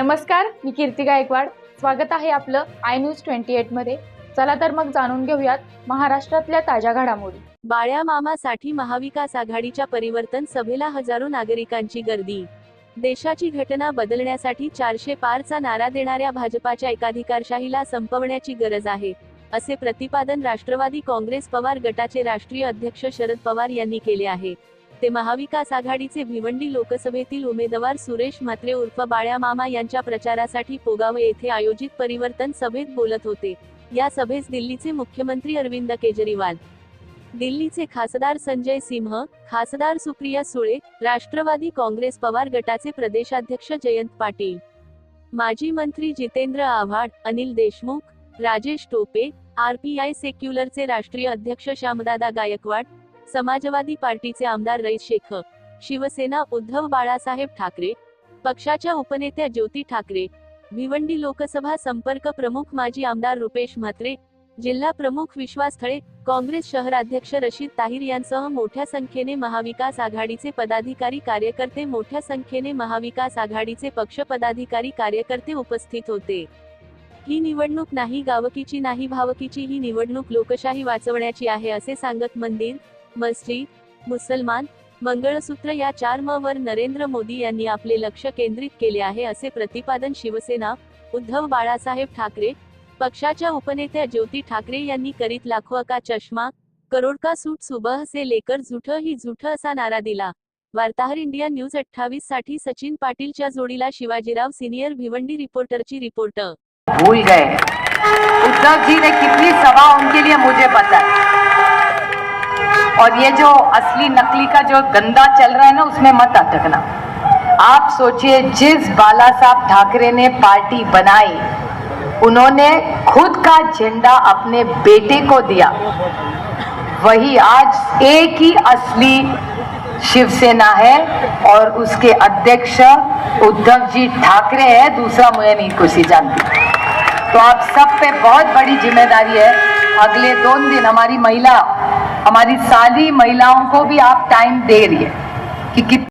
नमस्कार मी कीर्ती गायकवाड. स्वागत आहे आपलं आय न्यूज ट्वेंटी एटमध्ये चला तर मग जाणून घेऊयात महाराष्ट्रातल्या ताज्या घडामोडी. बाळ्या मामासाठी महाविकास आघाडीच्या परिवर्तन सभेला हजारो नागरिकांची गर्दी. देशाची घटना बदलण्यासाठी चारशे पारचा नारा देणाऱ्या भाजपाच्या एकाधिकारशाहीला संपवण्याची गरज आहे असे प्रतिपादन राष्ट्रवादी काँग्रेस पवार गटाचे राष्ट्रीय अध्यक्ष शरद पवार यांनी केले आहे. ते महाविकास आघाडीचे भिवंडी लोकसभेतील उमेदवार सुरेश म्हात्रे उर्फ बाळ्या मामा यांच्या प्रचारासाठी पोगाव येथे आयोजित परिवर्तन सभेत बोलत होते. या सभेस दिल्लीचे मुख्यमंत्री अरविंद केजरीवाल दिल्लीचे खासदार संजय सिंह खासदार सुप्रिया सुळे राष्ट्रवादी काँग्रेस पवार गटाचे प्रदेशाध्यक्ष जयंत पाटील माजी मंत्री जितेंद्र आव्हाड अनिल देशमुख राजेश टोपे आरपीआय सेक्युलरचे राष्ट्रीय अध्यक्ष श्यामदादा गायकवाड समाजवादी पार्टीचे आमदार रईस शेख शिवसेना उद्धव बाळासाहेब ठाकरे पक्षाच्या उपनेत्या ज्योती ठाकरे भिवंडी लोकसभा संपर्क प्रमुख माजी आमदार रुपेश म्हात्रे जिल्हा प्रमुख विश्वास थळे काँग्रेस शहराध्यक्ष रशीद ताहिर यांसह मोठ्या संख्येने महाविकास आघाडीचे पदाधिकारी कार्यकर्ते मोठ्या संख्येने महाविकास आघाडीचे पक्ष पदाधिकारी कार्यकर्ते उपस्थित होते. ही निवडणूक नाही गावकीची नाही भावकीची ही निवडणूक लोकशाही वाचवण्याची आहे असे सांगत मंदिर मस्जिद मुसलमान मंगळसूत्र या चार म वर नरेंद्र मोदी यांनी आपले लक्ष केंद्रित केले आहे असे प्रतिपादन शिवसेना उद्धव बाळासाहेब ठाकरे पक्षाच्या उपनेत्या ज्योती ठाकरे यांनी करीत लाखो का चष्मा करोड का सूट सुबह से लेकर झुठ ही झुठ असा नारा दिला. वार्ताहर इंडिया न्यूज अठ्ठावीससाठी सचिन पाटीलच्या जोडीला शिवाजीराव सिनियर भिवंडी रिपोर्टरची रिपोर्टर भूल गए। उद्धव जी ने कितनी सभा उनके लिए मुझे पता है। और ये जो असली नकली का जो गंदा चल रहा है ना, उसमें मत अटकना। आप सोचिए, जिस बाला साहब ठाकरे ने पार्टी बनाई, उन्होंने खुद का झंडा अपने बेटे को दिया। वही आज एक ही असली शिवसेना है और उसके अध्यक्ष उद्धव जी ठाकरे है, दूसरा मुझे नहीं किसी जानती। तो आप सब पे बहुत बड़ी ज़िम्मेदारी है अगले दोन दिन हमारी महिला हमारी सारी महिलाओं को भी आप टाइम दे रही है कि कित